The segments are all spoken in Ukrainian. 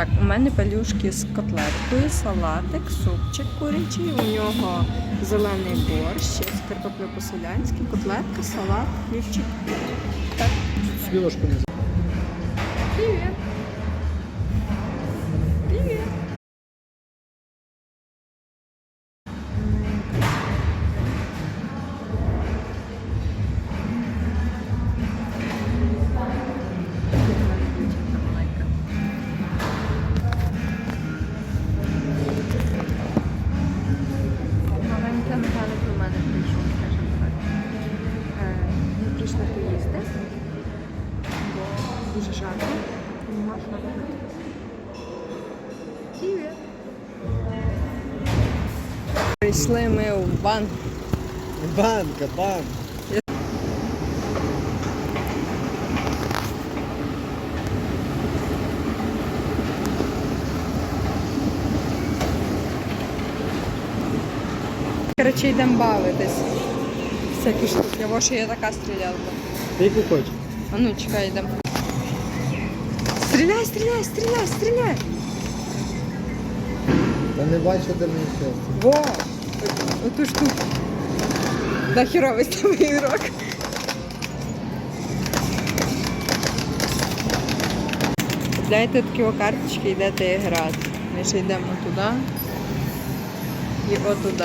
Так, у мене пелюшки з котлеткою, салатик, супчик курячий. У нього зелений борщ, з картоплею по-селянськи, котлетка, салат, хлібчик. Так. Собі ложку Прийшли ми в банк. Банка, банк. Коротше, йдемо бавитись. Всякі штуки. Або що я така стрілялка. Ти яку хочеш? А ну, чекай, йдемо. Стріляй, стріляй, стріляй, стріляй! Та не бачу, де мені щастя. Во! Оту. Да херовий з тебе ігрок. Купляйте такі карточки, йдете грати. Ми ще йдемо туди і отуди.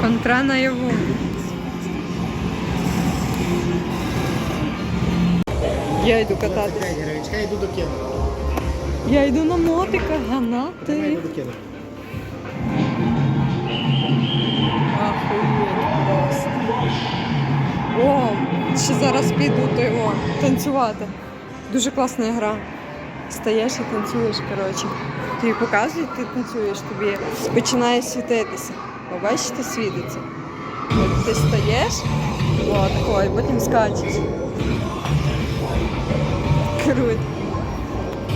Контра наяву. Я йду кататись. 25 гривень, чекай, йду до кіно. Я йду на мотика ганати. Ахуєть. О, ще зараз піду то його танцювати. Дуже класна гра. Стаєш і танцюєш, коротше. Тобі показують, ти танцюєш, тобі починає світитися. Ви бачите, світиться. От ти стаєш, о, тако, потім скачеш. Круто.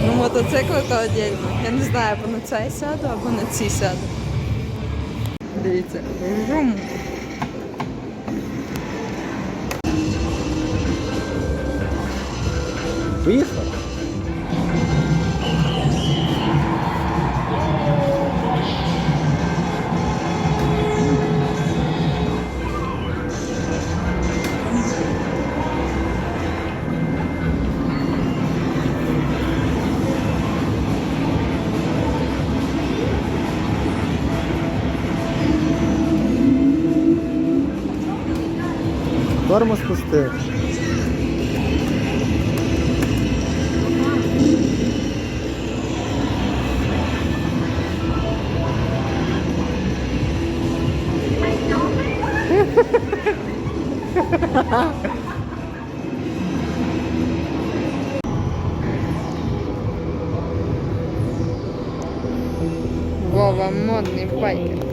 Ну, мотоцикли то отдельно. Я не знаю, або на цей сяду, або на цій сяду. Дивіться. Жум. Поїхав? Тормоз пустив. Вова, модний байкер.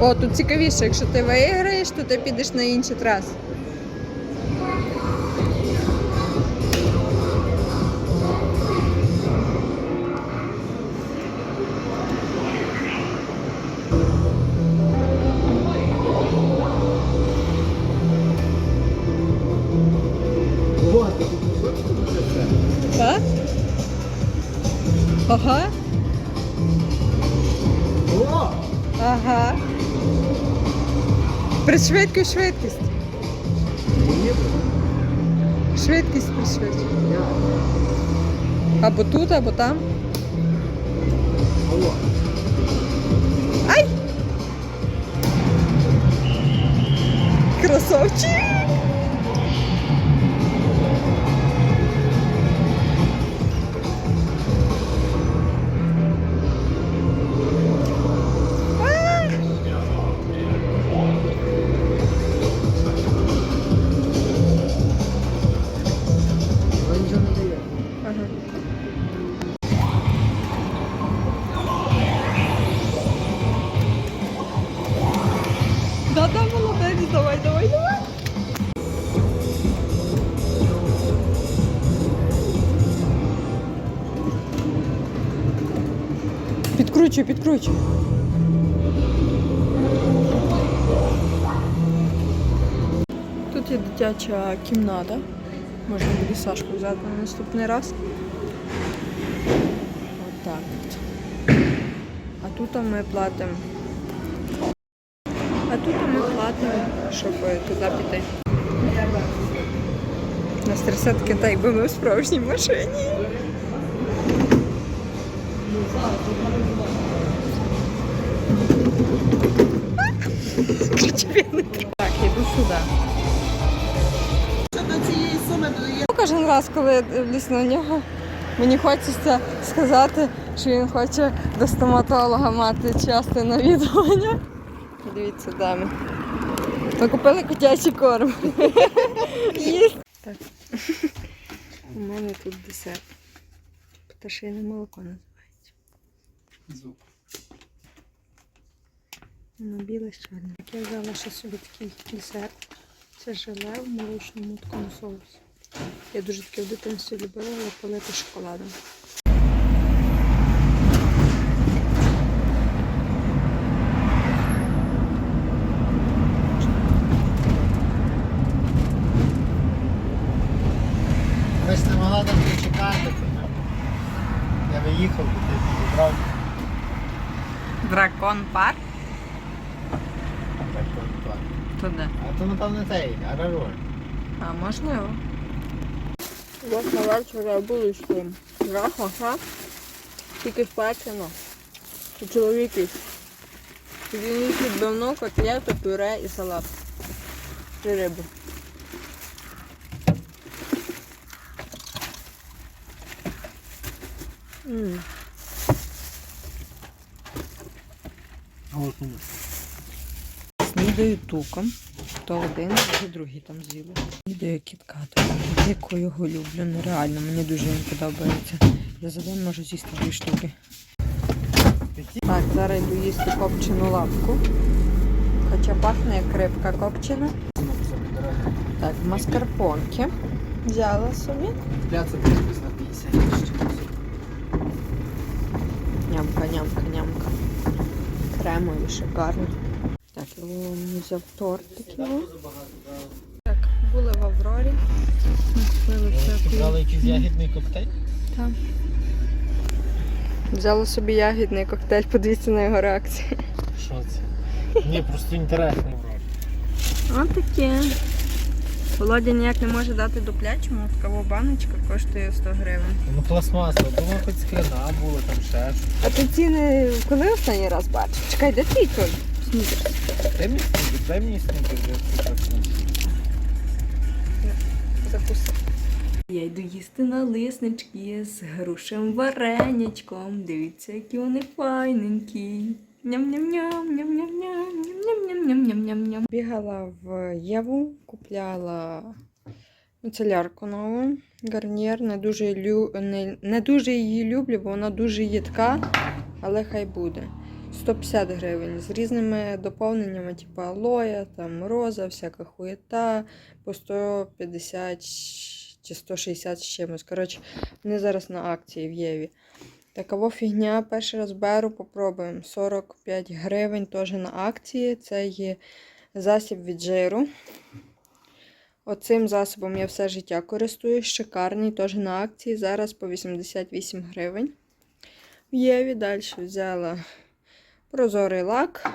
О, тут цікавіше, якщо ти виграєш, то ти підеш на інший трас. Вот, тут кусочки буде все. Так? Ага. Ага. Пришвидкуй швидкість. Швидкість пришвидкуй. Або тут, або там. Ай! Красавчик! Да-да, ну, молодець, давай, давай, давай. Підкручуй, підкручуй. Тут є дитяча кімната. Можна буде Сашку взяти на наступний раз. Отак от. А тут ми платимо. А тут ми платимо, щоб туди піти. Нас трясе таке, та ми в справжній машині. Так, іду сюди. Що до цієї суми додає Кожен раз, коли я дивлюсь на нього, мені хочеться сказати, що він хоче до стоматолога мати часте навідування. Дивіться, дами. Ми купили котячий корм. Так. У мене тут десерт. Пташине молоко називається. Зуб. Воно біле з чорним. Я взяла ще собі такий десерт. Це желе в молочному такому соусі. Я дуже таке в дитинстві любила, але полити шоколадом. Ж не могла там чекати. Я виїхав, бо ти підібрав. Дракон парк? Так, то не так. Туди. А то напевно цей, Арароль. А можливо. Ось на вечір я булочку. Рахмаха. Тільки спечено. У чоловіки. Він відбивну, котлету, пюре і салат. І рибу. М. Снідаю туком. То один, то другий там з'їли. Снідаю кіткатом. Яку його люблю. Нереально, мені дуже він подобається. Я за день можу з'їсти дві штуки. Так, зараз йду їсти копчену лапку. Хоча пахне як рибка копчена. Так, маскарпонки. Взяла собі. Пляцу десь на 50. Нямка, нямка, нямка. Кремові, шикарно. Так, Леон взяв торт такий. Так, були в Аврорі. Купили всяку. Брали якийсь ягідний коктейль? Там. Взяла собі ягідний коктейль, подивіться на його реакцію. Що це? Ні, просто інтересний. Ось таке. Володя ніяк не може дати дуплячому, така баночка коштує 100 гривень. Ну пластмаса, думаю, хоч скляна була, там ще щось. А ти ціни коли останній раз бачив? Чекай, де твій той? Дай мені снігер, дай мені снігер. Закуси. Я йду їсти налиснички з грушем варенячком. Дивіться, які вони файненькі. Ням-ням-ням, ням-ням-ням, ням-ням-ням-ням-ням-ням. Бігала в Єву, купляла міцелярку нову, гарнір. Не дуже, лю... не, не дуже її люблю, бо вона дуже їдка, але хай буде. 150 гривень з різними доповненнями, типу алоя, там роза, всяка хуєта, по 150 чи 160 з чимось. Коротше, вони зараз на акції в Єві. Такова фігня, перший раз беру, попробуємо. 45 гривень теж на акції. Це є засіб від жиру. Оцим засобом я все життя користуюсь. Шикарний, теж на акції. Зараз по 88 гривень. В Єві далі взяла прозорий лак.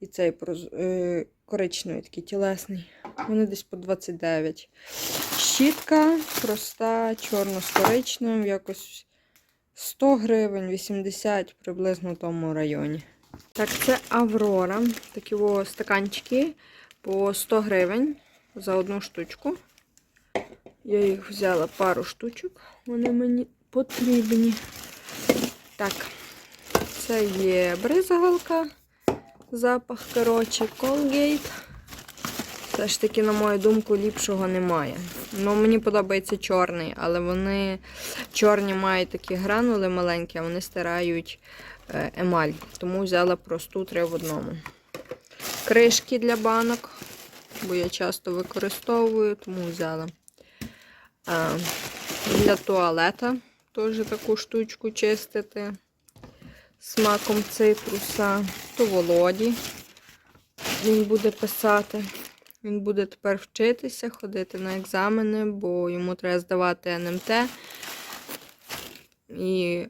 І цей проз... е, коричневий такий тілесний. Вони десь по 29. Щітка проста, чорно з коричневим, якось 100 гривень, 80 приблизно в тому районі. Так, це Аврора. Такі о, стаканчики по 100 гривень за одну штучку. Я їх взяла пару штучок, вони мені потрібні. Так, це є бризгалка, запах, коротше, Colgate. Все ж таки, на мою думку, ліпшого немає. Ну, мені подобається чорний, але вони чорні мають такі гранули маленькі, а вони стирають е, емаль. Тому взяла просту три в одному. Кришки для банок, бо я часто використовую, тому взяла. Е, Для туалета теж таку штучку чистити. Смаком цитруса, то Володі. Він буде писати. Він буде тепер вчитися, ходити на екзамени, бо йому треба здавати НМТ. І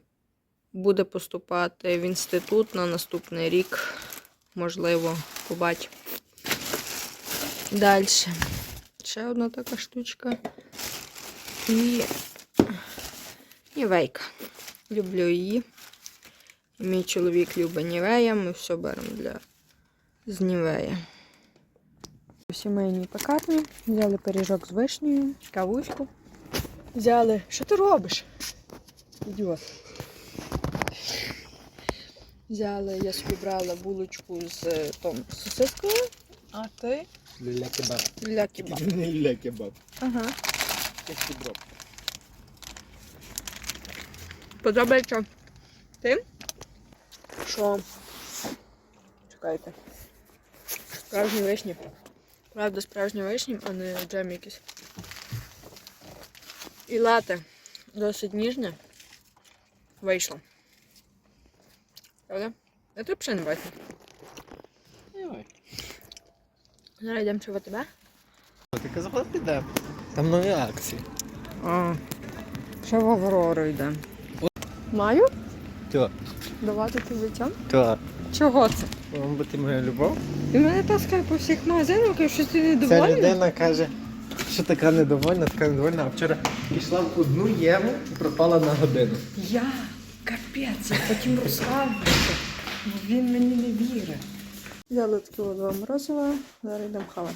буде поступати в інститут на наступний рік. Можливо, побачимо. Далі. Ще одна така штучка. І Нівейка. Люблю її. Мій чоловік любить Нівея, ми все беремо для з Нівея. У сімейній пекарні взяли пиріжок з вишнею, кавуську. Взяли. Що ти робиш? Ідіот. Взяли, я собі брала булочку з е, том, сосискою, а ти Люля кебаб. для кіба. Не люля кебаб. Ага. Кебаб. Подобається тим, що чекайте. Справжні вишні. Правда, справжні вишні, а не джем якийсь. І лате досить ніжне. Вийшло. Правда? Я тут ще не бачу. Зараз йдемо в АТБ? Ти казала, піде. Там нові акції. А, ще в Аврору йде. Маю То, давати тобі цьому? то. Чого це? Вам бути моя любов. Ти мене таскає по всіх магазинах, і щось ти Ця недовольна? людина каже, що така недовольна, така недовольна, а вчора пішла в одну єву і пропала на годину. Я капець, я потім розказуюся. Він мені не вірить. Взяли такі два морозива, зараз йдемо хавати.